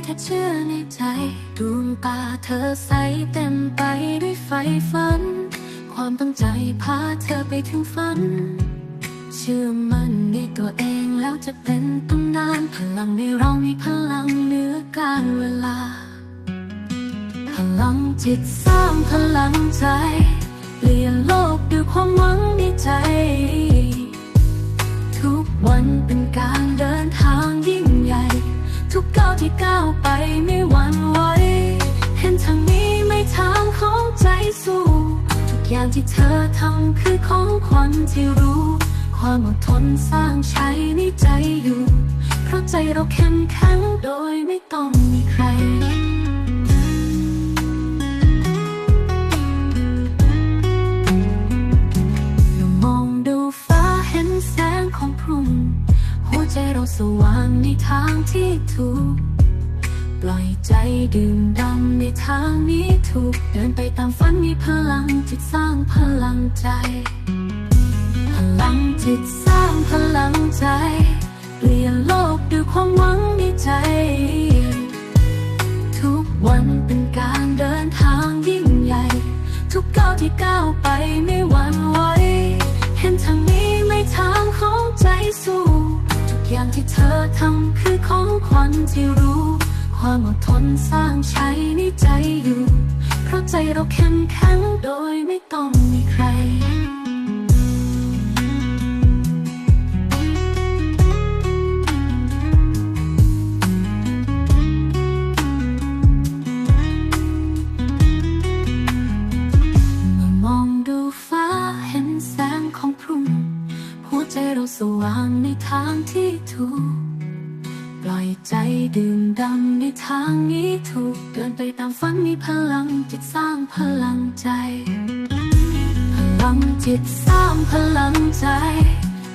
เป็นได้แค่เชื่อในใจดวงตาเธอใสเต็มไปด้วยไฟฝัน ความตั้งใจพาเธอไปถึงฝัน เชื่อมั่นในตัวเองแล้วจะเป็นตำนานพลังในเรามีพลังเหนือการเวลา พลังจิตสร้างพลังใจ เปลี่ยนโลกด้วยความหวังในใจ ทุกวันเป็นการเดินทาง ทุกก้าวที่ก้าวไปไม่หวั่นไหวเห็นทางนี้ไม่ทางของใจสู้ ทุกอย่างที่เธอทำคือของขวัญที่รู้ ความอดทนสร้างใช้ในใจอยู่ เพราะใจเราเข้มแข็งโดยไม่ต้องมีใครมองดูฟ้าเห็นแสงของพรุ่ง ใจเราสว่างในทางที่ถูก ปล่อยใจดื่มดำในทางนี้ถูก เดินไปตามฝันมีพลังจิตสร้างพลังใจ พลังจิตสร้างพลังใจ เปลี่ยนโลกด้วยความหวังในใจ ทุกวันเป็นการเดินทางยิ่งใหญ่ ทุกก้าวที่ก้าวไปไม่หวั่นไหวเห็นทางนี้ไม่ทางของใจสู้ อย่างที่เธอทำคือของขวัญที่รู้ ความอดทนสร้างใช้ในใจอยู่ เพราะใจเราเข้มแข็งโดยไม่ต้อง สว่างในทางที่ถูก ปล่อยใจดื่มดำในทางนี้ถูก เดินไปตามฝันมีพลังจิตสร้างพลังใจ พลังจิตสร้างพลังใจ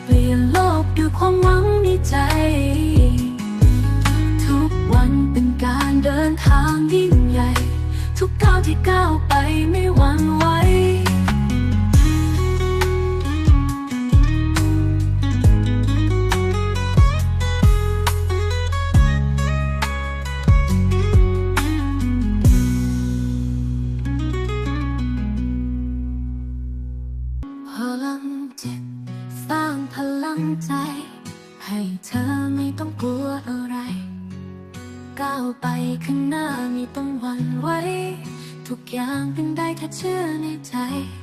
เปลี่ยนโลกด้วยความหวังในใจ ทุกวันเป็นการเดินทางยิ่งใหญ่ ทุกก้าวที่ก้าวไปไม่หวั่นไหว วันไหวทุกอย่างเป็นได้แค่เชื่อในใจ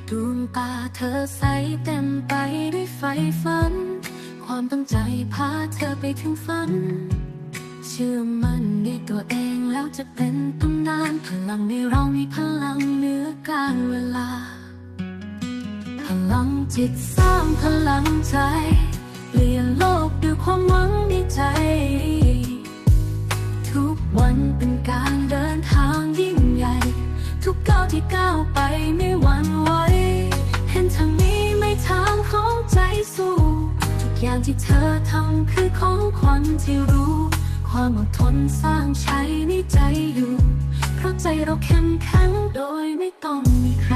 ดวงตาเธอใสเต็มไปด้วยไฟฝัน ความตั้งใจพาเธอไปถึงฝัน เชื่อมั่นในตัวเองแล้วจะเป็นตำนานพลังในเรามีพลังเหนือการเวลา พลังจิตสร้างพลังใจ เปลี่ยนโลกด้วยความหวังในใจ วันเป็นการเดินทางยิ่งใหญ่ ทุกก้าวที่ก้าวไปไม่หวั่นไหวเห็นทางนี้ไม่ทางของใจสู้ ทุกอย่างที่เธอทำคือของขวัญที่รู้ ความอดทนสร้างใช้ในใจอยู่ เพราะใจเราเข้มแข็งโดยไม่ต้องมีใคร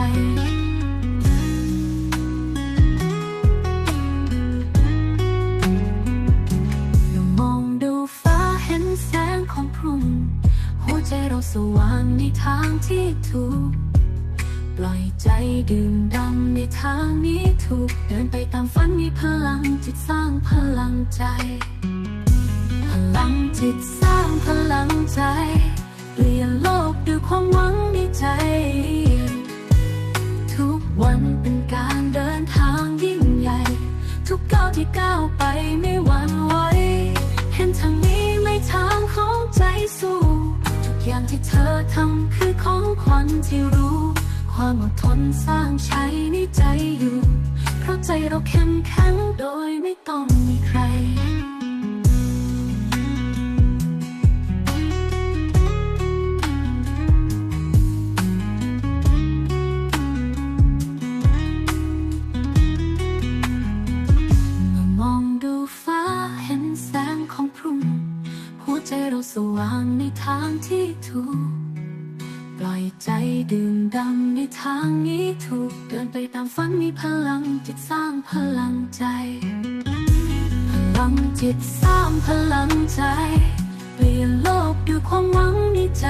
สว่างในทางที่ถูก ปล่อยใจดื่มดำในทางนี้ถูก เดินไปตามฝันมีพลังจิตสร้างพลังใจ พลังจิตสร้างพลังใจ เปลี่ยนโลกด้วยความหวังในใจ ทุกวันเป็นการเดินทางยิ่งใหญ่ ทุกก้าวที่ก้าวไปไม่หวั่นไหวเห็นทางนี้ไม่ทางของใจสู้ อย่างที่เธอทำคือของขวัญที่รู้ ความอดทนสร้างใช้ในใจอยู่ เพราะใจเราเข้มแข็งโดยไม่ต้องมีใคร สว่างในทางที่ถูก ปล่อยใจดื่มดำในทางนี้ถูก เดินไปตามฝันมีพลังจิตสร้างพลังใจ พลังจิตสร้างพลังใจ เปลี่ยนโลกด้วยความหวังในใจ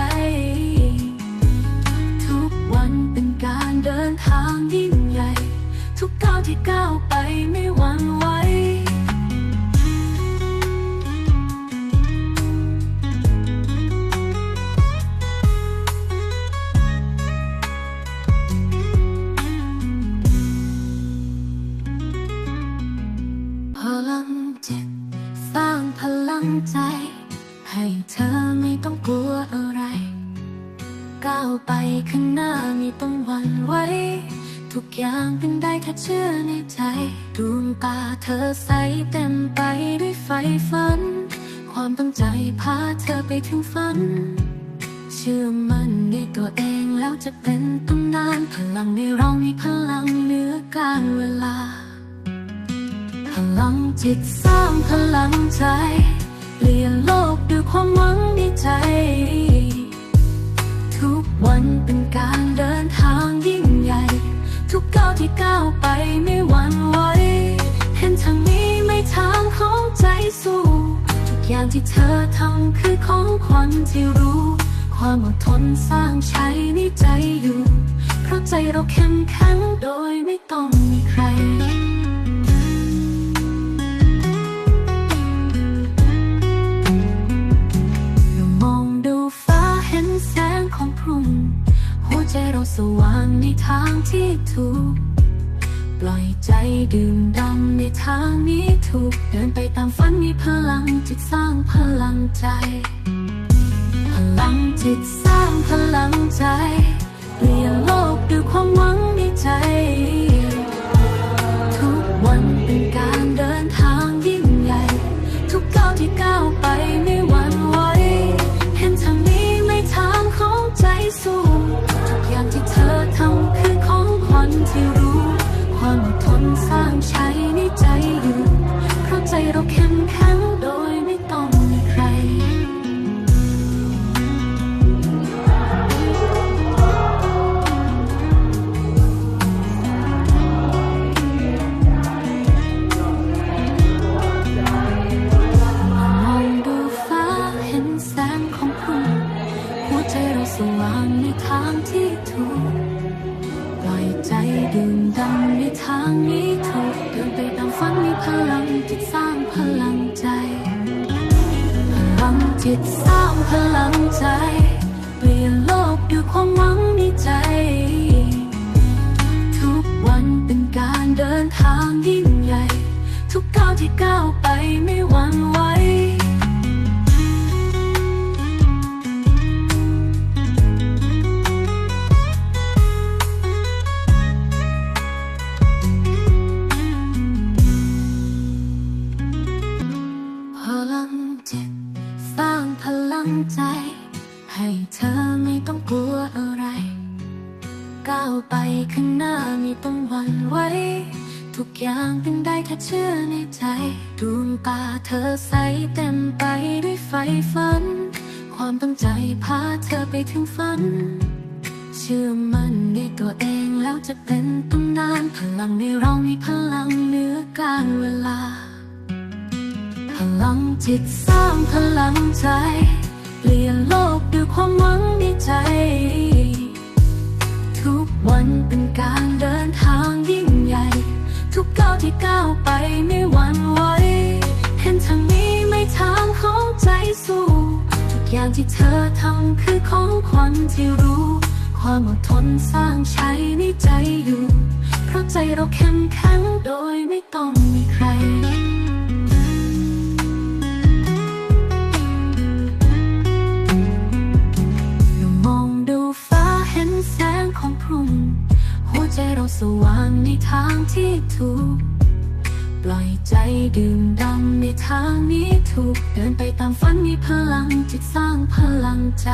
ทุกวันเป็นการเดินทางยิ่งใหญ่ ทุกก้าวที่ก้าวไปไม่หวั่นไหว ข้างหน้าม่ต้องหวั่นไหวทุกอย่างเป็นได้แค่เชื่อในใจดวงตาเธอใสเต็มไปด้วยไฟฝัน ความตั้งใจพาเธอไปถึงฝัน เชื่อมั่นในตัวเองแล้วจะเป็นตำนานพลังในเรามีพลังเหนือการเวลา พลังจิตสร้างพลังใจ เปลี่ยนโลกด้วยความหวังในใจ วันเป็นการเดินทางยิ่งใหญ่ ทุกก้าวที่ก้าวไปไม่หวั่นไหวเห็นทางนี้ไม่ทางของใจสู้ ทุกอย่างที่เธอทำคือของขวัญที่รู้ ความอดทนสร้างชัยในใจอยู่ เพราะใจเราเข้มแข็งโดยไม่ต้องมีใคร สว่างในทางที่ถูก ปล่อยใจดื่มดำในทางนี้ถูก เดินไปตามฝันมีพลังจิตสร้างพลังใจ พลังจิตสร้างพลังใจเปลี่ยนโลกด้วยความหวังในใจ ที่รู้ ความอดทนสร้างใช้ในใจอยู่ เพราะใจเราเข้มแข็ง จิตสร้างพลังใจ เปลี่ยนโลกด้วยความหวังในใจ ทุกวันเป็นการเดินทางยิ่งใหญ่ ทุกก้าวที่ก้าวไปไม่หวั่นไหว ก้าวไปข้างหน้าไม่ต้องหวั่นไหวทุกอย่างเป็นได้แค่เชื่อในใจดวงตาเธอใสเต็มไปด้วยไฟฝัน ความตั้งใจพาเธอไปถึงฝัน เชื่อมั่นในตัวเองแล้วจะเป็นตำนานพลังในเรามีพลังเหนือการเวลา พลังจิตสร้างพลังใจ เปลี่ยนโลกด้วยความหวังในใจ วันเป็นการเดินทางยิ่งใหญ่ ทุกก้าวที่ก้าวไปไม่หวั่นไหวเห็นทางนี้ไม่ทางของใจสู้ ทุกอย่างที่เธอทำคือของขวัญที่รู้ ความอดทนสร้างใชัยในใจอยู่ เพราะใจเราเข้มแข็งโดยไม่ต้องมีใคร ทางที่ถูก ปล่อยใจดื่มดำในทางนี้ถูก เดินไปตามฝันมีพลังจิตสร้างพลังใจ